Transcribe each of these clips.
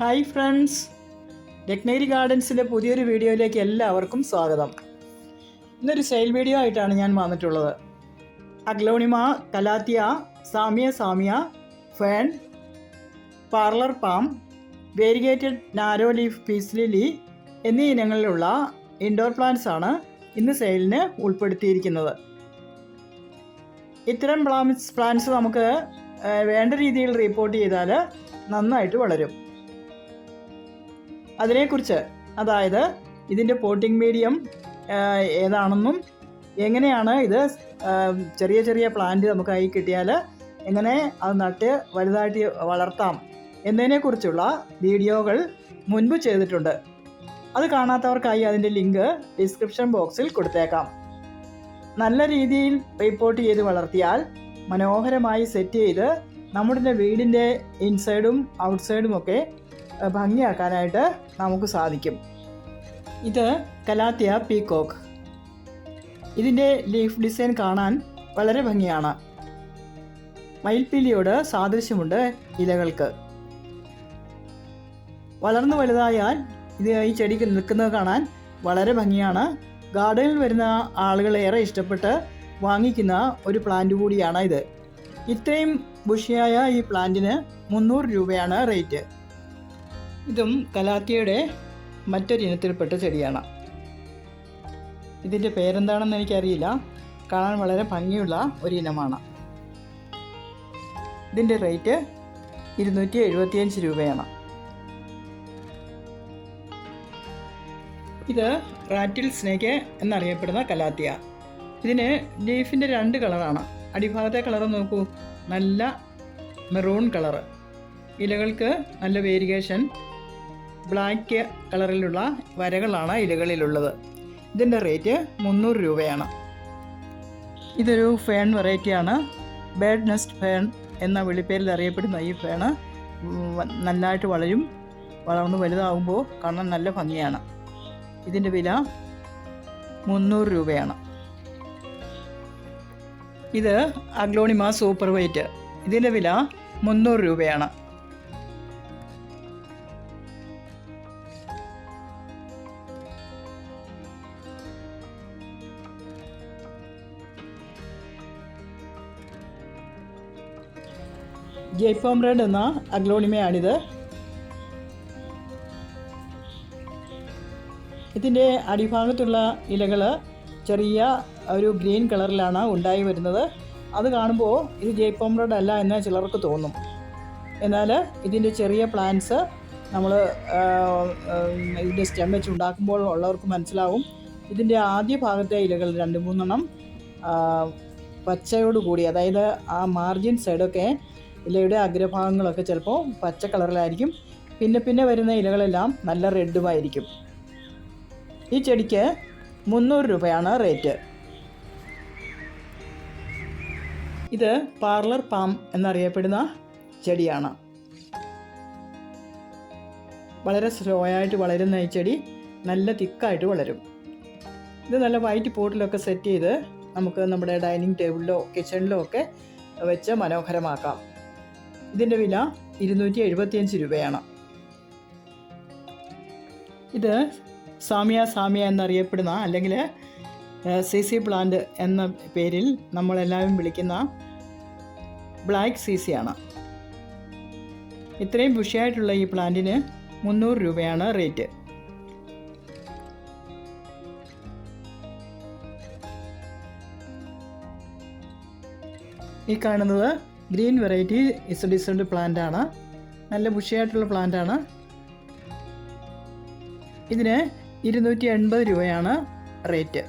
Hi friends Ratnagiri ഗാർഡൻസിന്റെ പുതിയൊരു വീഡിയോയിലേക്ക് എല്ലാവർക്കും സ്വാഗതം. ഇന്നൊരു സെയിൽ വീഡിയോ ആയിട്ടാണ് ഞാൻ വന്നിട്ടുള്ളത്. Aglaonema calathea zamia zamia fern parlour palm variegated narrow leaf peace lily എന്നീ ഇനങ്ങളിലുള്ള ഇൻഡോർ പ്ലാന്റ്സ് ആണ് ഇന്ന് സെയിലിന് ഉൾപ്പെടുത്തിയിരിക്കുന്നത്. ഇത്തരം പ്ലാന്റ്സ് പ്ലാന്റ്സ് നമുക്ക് വേണ്ട രീതിയിൽ റിപ്പോർട്ട് ചെയ്താൽ നന്നായിട്ട് വളരും. അതിനെക്കുറിച്ച് അതായത് ഇതിന്റെ പോട്ടിംഗ് മീഡിയം ഏതാണെന്നും എങ്ങനെയാണ് ഇത് ചെറിയ ചെറിയ പ്ലാന്റ് നമുക്ക് ആയി കിട്ടിയാൽ എങ്ങനെ അത് നട്ട് വലുതായിട്ട് വളർത്താം എന്നതിനെക്കുറിച്ചുള്ള വീഡിയോകൾ മുൻപ് ചെയ്തിട്ടുണ്ട്. അത് കാണാത്തവർക്കായി അതിന്റെ ലിങ്ക് ഡിസ്ക്രിപ്ഷൻ ബോക്സിൽ കൊടുത്തേക്കാം. നല്ല രീതിയിൽ റിപ്പോർട്ട് ചെയ്ത് വളർത്തിയാൽ മനോഹരമായി സെറ്റ് ചെയ്ത് നമ്മുടെ വീടിന്റെ ഇൻസൈഡും ഔട്ട്സൈഡും ഒക്കെ ഭംഗിയാക്കാനായിട്ട് നമുക്ക് സാധിക്കും. ഇത് കലാത്തിയ പീകോക്ക്. ഇതിന്റെ ലീഫ് ഡിസൈൻ കാണാൻ വളരെ ഭംഗിയാണ്. മയിൽപ്പീലിയോട് സാദൃശ്യമുണ്ട് ഇലകൾക്ക്. വളർന്നു വലുതായാൽ ഇത് ഈ ചെടിക്ക് നിൽക്കുന്നത് കാണാൻ വളരെ ഭംഗിയാണ്. ഗാർഡനിൽ വരുന്ന ആളുകൾ ഏറെ ഇഷ്ടപ്പെട്ട് വാങ്ങിക്കുന്ന ഒരു പ്ലാന്റ് കൂടിയാണ് ഇത്. ഇത്രയും ബുഷിയായ ഈ പ്ലാന്റിന് മുന്നൂറ് രൂപയാണ് റേറ്റ്. ഇതും കലാത്തിയുടെ മറ്റൊരു ഇനത്തിൽപ്പെട്ട ചെടിയാണ്. ഇതിന്റെ പേരെന്താണെന്ന് എനിക്കറിയില്ല. കാണാൻ വളരെ ഭംഗിയുള്ള ഒരു ഇനമാണ്. ഇതിന്റെ റേറ്റ് ഇരുന്നൂറ്റി എഴുപത്തിയഞ്ച് രൂപയാണ്. ഇത് റാറ്റിൽ സ്നേക്ക് എന്നറിയപ്പെടുന്ന കലാത്തിയ. ഇതിന് ലീഫിന്റെ രണ്ട് കളറാണ്. അടിഭാഗത്തെ കളർ നോക്കൂ. നല്ല മെറൂൺ കളറ്. ഇലകൾക്ക് നല്ല വേരിയേഷൻ. ബ്ലാക്ക് കളറിലുള്ള വരകളാണ് ഇലകളിലുള്ളത്. ഇതിന്റെ റേറ്റ് മുന്നൂറ് രൂപയാണ്. ഇതൊരു ഫേൺ വെറൈറ്റിയാണ്. ബേഡ് നെസ്റ്റ് ഫേൺ എന്ന വിളിപ്പേരിൽ അറിയപ്പെടുന്ന ഈ ഫേണ് നല്ലതായിട്ട് വളരും. വളർന്ന് വലുതാകുമ്പോൾ കാണാൻ നല്ല ഭംഗിയാണ്. ഇതിന്റെ വില മുന്നൂറ് രൂപയാണ്. ഇത് അഗ്ലോണിമ സൂപ്പർ വൈറ്റ് ഇതിന്റെ വില മുന്നൂറ് രൂപയാണ്. ജയ്പോംറെഡ് എന്ന അഗ്ലോണിമയാണിത്. ഇതിന്റെ അടിഭാഗത്തുള്ള ഇലകൾ ചെറിയ ഒരു ഗ്രീൻ കളറിലാണ് ഉണ്ടായി വരുന്നത്. അത് കാണുമ്പോൾ ഇത് ജയ്പോംറെഡ് അല്ല എന്ന് ചിലർക്ക് തോന്നും. എന്നാൽ ഇതിന്റെ ചെറിയ പ്ലാന്റ്സ് നമ്മൾ ഇതിന്റെ സ്റ്റെം വെച്ച് ഉണ്ടാക്കുമ്പോൾ ഉള്ളവർക്ക് മനസ്സിലാവും. ഇതിന്റെ ആദ്യ ഭാഗത്തെ ഇലകൾ രണ്ട് മൂന്നെണ്ണം പച്ചയോടുകൂടി പച്ചയോട് കൂടി അതായത് ആ മാർജിൻ സൈഡൊക്കെ ഇലയുടെ അഗ്രഭാഗങ്ങളൊക്കെ ചിലപ്പോൾ പച്ച കളറിലായിരിക്കും. പിന്നെ പിന്നെ വരുന്ന ഇലകളെല്ലാം നല്ല റെഡുമായിരിക്കും. ഈ ചെടിക്ക് മുന്നൂറ് രൂപയാണ് റേറ്റ്. ഇത് പാർലർ പാം എന്നറിയപ്പെടുന്ന ചെടിയാണ്. വളരെ സ്ലോ ആയിട്ട് വളരുന്ന ഈ ചെടി നല്ല തിക്കായിട്ട് വളരും. ഇത് നല്ല വൈറ്റ് പോട്ടിലൊക്കെ സെറ്റ് ചെയ്ത് നമുക്ക് നമ്മുടെ ഡൈനിങ് ടേബിളിലോ കിച്ചണിലോ ഒക്കെ വെച്ച് മനോഹരമാക്കാം. ഇതിന്റെ വില ഇരുന്നൂറ്റി എഴുപത്തിയഞ്ച് രൂപയാണ്. ഇത് സാമിയ സാമിയ എന്നറിയപ്പെടുന്ന അല്ലെങ്കിൽ സി സി പ്ലാന്റ് എന്ന പേരിൽ നമ്മളെല്ലാവരും വിളിക്കുന്ന ബ്ലാക്ക് സി സി ആണ് ഇത്രയും ബുഷിയായിട്ടുള്ള ഈ പ്ലാന്റിന് മുന്നൂറ് രൂപയാണ് റേറ്റ്. ഈ കാണുന്നത് ഗ്രീൻ വെറൈറ്റി ഇസഡിസഡ് പ്ലാന്റ് ആണ്. നല്ല ബുഷിയായിട്ടുള്ള പ്ലാന്റ് ആണ്. ഇതിന് ഇരുന്നൂറ്റി എൺപത് രൂപയാണ് റേറ്റ്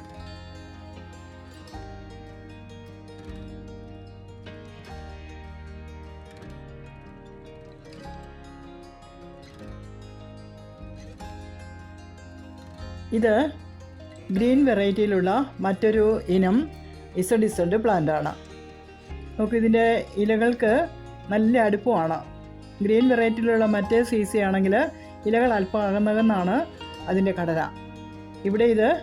ഇത് ഗ്രീൻ വെറൈറ്റിയിലുള്ള മറ്റൊരു ഇനം ഇസഡ് ഇസഡ് പ്ലാന്റ് ആണ്. നോക്കൂ ഇതിന്റെ ഇലകൾക്ക് നല്ല അടുപ്പമാണ്. ഗ്രീൻ വെറൈറ്റിയിലുള്ള മറ്റേ സി സി ആണെങ്കിൽ ഇലകൾ അല്പം അകന്നകന്നാണ് അതിന്റെ ഘടന. ഇവിടെ ഇത്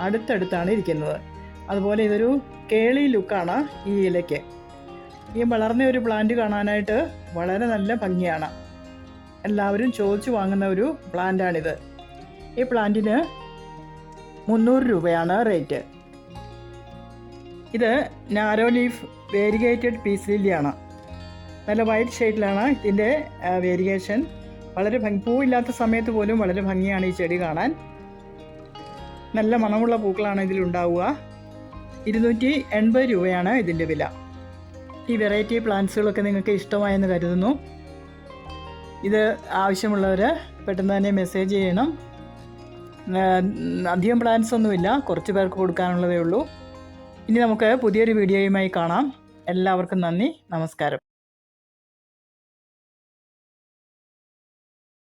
അടുത്തടുത്താണ് ഇരിക്കുന്നത്. അതുപോലെ ഇതൊരു കേളി ലുക്കാണ് ഈ ഇലയ്ക്ക്. ഈ വളർന്ന ഒരു പ്ലാന്റ് കാണാനായിട്ട് വളരെ നല്ല ഭംഗിയാണ്. എല്ലാവരും ചോദിച്ചു വാങ്ങുന്ന ഒരു പ്ലാന്റാണിത്. ഈ പ്ലാന്റിന് മുന്നൂറ് രൂപയാണ് റേറ്റ്. ഇത് നാരോ ലീഫ് വേരിഗേറ്റഡ് പീസ് ലില്ലിയാണ്. നല്ല വൈറ്റ് ഷെയ്ഡിലാണ് ഇതിന്റെ വേരിഗേഷൻ. വളരെ ഭംഗി പൂവില്ലാത്ത സമയത്ത് പോലും വളരെ ഭംഗിയാണ് ഈ ചെടി കാണാൻ. നല്ല മണമുള്ള പൂക്കളാണ് ഇതിലുണ്ടാവുക. ഇരുന്നൂറ്റി എൺപത് രൂപയാണ് ഇതിന്റെ വില. ഈ വെറൈറ്റി പ്ലാന്റ്സുകളൊക്കെ നിങ്ങൾക്ക് ഇഷ്ടമായെന്ന് കരുതുന്നു. ഇത് ആവശ്യമുള്ളവർ പെട്ടെന്ന് തന്നെ മെസ്സേജ് ചെയ്യണം. അധികം പ്ലാന്റ്സ് ഒന്നുമില്ല കുറച്ച് പേർക്ക് കൊടുക്കാനുള്ളതേ ഉള്ളൂ. ഇനി നമുക്ക് പുതിയൊരു വീഡിയോയുമായി കാണാം. എല്ലാവർക്കും നന്ദി. നമസ്കാരം.